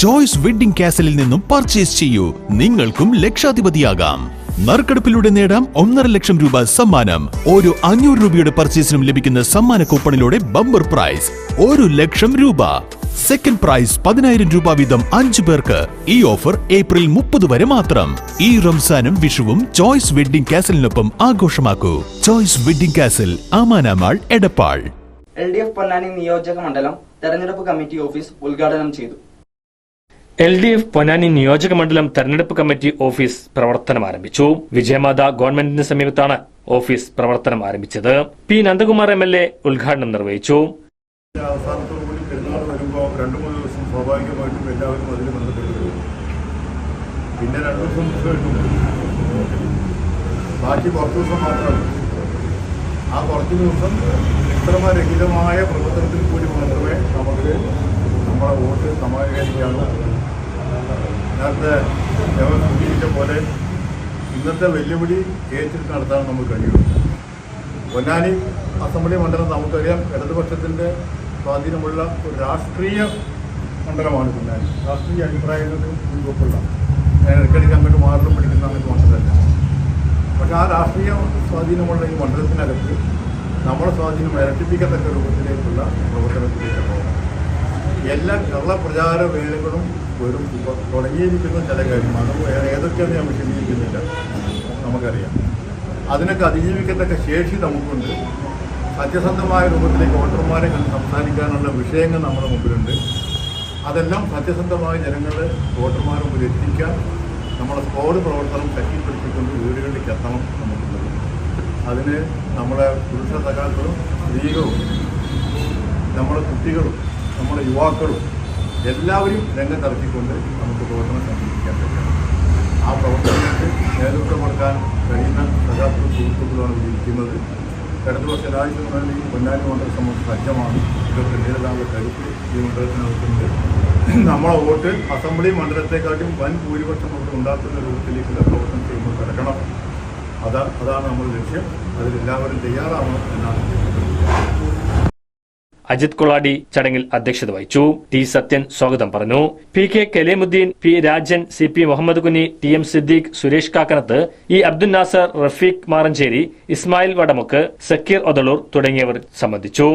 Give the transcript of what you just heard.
Choice wedding കാസലിൽ നിന്നും purchase ചെയ്യൂ. നിങ്ങൾക്കും ലക്ഷാധിപതിയാകാം. നറുക്കെടുപ്പിലൂടെ നേടാം ഒന്നര ലക്ഷം രൂപ സമ്മാനം. ഓരോ അഞ്ഞൂറ് രൂപയുടെ പർച്ചേസിനും ലഭിക്കുന്ന സമ്മാന കൂപ്പണിലൂടെ ബമ്പർ പ്രൈസ് ഒരു ലക്ഷം രൂപ. സെക്കൻഡ് പ്രൈസ് പതിനായിരം രൂപ വീതം അഞ്ചു പേർക്ക്. ഈ ഓഫർ ഏപ്രിൽ മുപ്പത് വരെ മാത്രം. ഈ റംസാനും വിഷുവും ചോയ്സ് വെഡിംഗ് കാസലിനൊപ്പം ആഘോഷമാക്കൂ. Choice wedding castle ആമാനാമാൾ Edappal. L D F Ponnani നിയോജക മണ്ഡലം തെരഞ്ഞെടുപ്പ് കമ്മിറ്റി ഓഫീസ് ഉദ്ഘാടനം ചെയ്തു. എൽ ഡി എഫ് പൊന്നാനി നിയോജക മണ്ഡലം തെരഞ്ഞെടുപ്പ് കമ്മിറ്റി ഓഫീസ് പ്രവർത്തനം ആരംഭിച്ചു. വിജയമാത ഗവൺമെന്റിന് സമീപത്താണ് ഓഫീസ് പ്രവർത്തനം ആരംഭിച്ചത്. P Nandakumar M L A ഉദ്ഘാടനം നിർവഹിച്ചു. പിന്നെ ബാക്കി കുറച്ച് ദിവസം മാത്രം. ആ കുറച്ച് ദിവസം വിക്രമരഹിതമായ പ്രവർത്തനത്തിൽ കൂടി മാത്രമേ നമുക്ക് നമ്മളെ വോട്ട് സമാഹരിക്കാനോ നേരത്തെ ഞങ്ങൾ സൂചിപ്പിച്ച പോലെ ഇന്നത്തെ വെല്ലുവിളി ഏറ്റെടുത്ത് നടത്താൻ നമുക്ക് കഴിയുള്ളൂ. പൊന്നാനി അസംബ്ലി മണ്ഡലം നമുക്കറിയാം ഇടതുപക്ഷത്തിന്റെ സ്വാധീനമുള്ള ഒരു രാഷ്ട്രീയ മണ്ഡലമാണ് പൊന്നാനി. രാഷ്ട്രീയ അഭിപ്രായങ്ങൾക്ക് ഞാൻ ഇടയ്ക്കിടയ്ക്ക് അങ്ങോട്ട് മാറിലും പിടിക്കുന്ന അങ്ങോട്ട് മണ്ഡലമല്ല പക്ഷെ ആ രാഷ്ട്രീയ സ്വാധീനമുള്ള ഈ മണ്ഡലത്തിനകത്ത് നമ്മുടെ സ്വാധീനം ഇരട്ടിപ്പിക്കത്തക്ക രൂപത്തിലേക്കുള്ള പ്രവർത്തനത്തിലേക്ക് പോകണം. എല്ലാ കള്ളപ്രചാര വേലകളും വരും. തുടങ്ങിയിരിക്കുന്ന ചില കാര്യമാണ് ഏതൊക്കെയാണ് ഞാൻ വിശദീകരിക്കുന്നില്ല. നമുക്കറിയാം. അതിനൊക്കെ അതിജീവിക്കത്തക്ക ശേഷി നമുക്കുണ്ട്. സത്യസന്ധമായ രൂപത്തിലേക്ക് വോട്ടർമാരെ സംസാരിക്കാനുള്ള വിഷയങ്ങൾ നമ്മുടെ മുമ്പിലുണ്ട്. അതെല്ലാം സത്യസന്ധമായ ജനങ്ങളെ വോട്ടർമാരുടെ മുമ്പിൽ എത്തിക്കാൻ നമ്മുടെ സ്കോഡ് പ്രവർത്തനം ശക്തിപ്പെടുത്തിക്കൊണ്ട് വീടുകളിലേക്ക് എത്തണം നമുക്കുള്ളത്. അതിന് നമ്മുടെ പുരുഷ സഖാക്കളും സ്ത്രീകളും നമ്മുടെ കുട്ടികളും നമ്മുടെ യുവാക്കളും എല്ലാവരും രംഗത്തിറക്കിക്കൊണ്ട് നമുക്ക് പ്രവർത്തനം സംഘടിപ്പിക്കാൻ കഴിയണം ആ പ്രവർത്തനങ്ങൾക്ക് നേതൃത്വം കൊടുക്കാൻ കഴിയുന്ന സഖാക്കളും സുഹൃത്തുക്കളാണ് ഇവിടെ ഇരിക്കുന്നത്. ഇടതുപക്ഷ രാജ്യത്തിന് പൊന്നാനി മണ്ഡലം സമൂഹം സജ്ജമാണ്. ഇതൊക്കെ നേരിടാനുള്ള കരുത്ത് ഈ മണ്ഡലത്തിനകത്തുണ്ട്. നമ്മളെ വോട്ട് അസംബ്ലി മണ്ഡലത്തെക്കാട്ടും വൻ ഭൂരിപക്ഷം വോട്ട് ഉണ്ടാക്കുന്ന രൂപത്തിലേക്കുള്ള പ്രവർത്തനം ചെയ്യുമ്പോൾ കിടക്കണം അതാ അതാണ് നമ്മുടെ ലക്ഷ്യം. അതിലെല്ലാവരും തയ്യാറാവണം എന്നാണ് അജിത് കൊളാടി ചടങ്ങിൽ അധ്യക്ഷത വഹിച്ചു. ടി സത്യൻ സ്വാഗതം പറഞ്ഞു. P K Kaleemuddeen P Rajan C P Muhammad Kunhi T M Siddique Suresh Kakkanath E Abdul Nasar Rafeeq Maranchery Ismail Vadamukku Sakeer Othalur തുടങ്ങിയവർ സംബന്ധിച്ചു.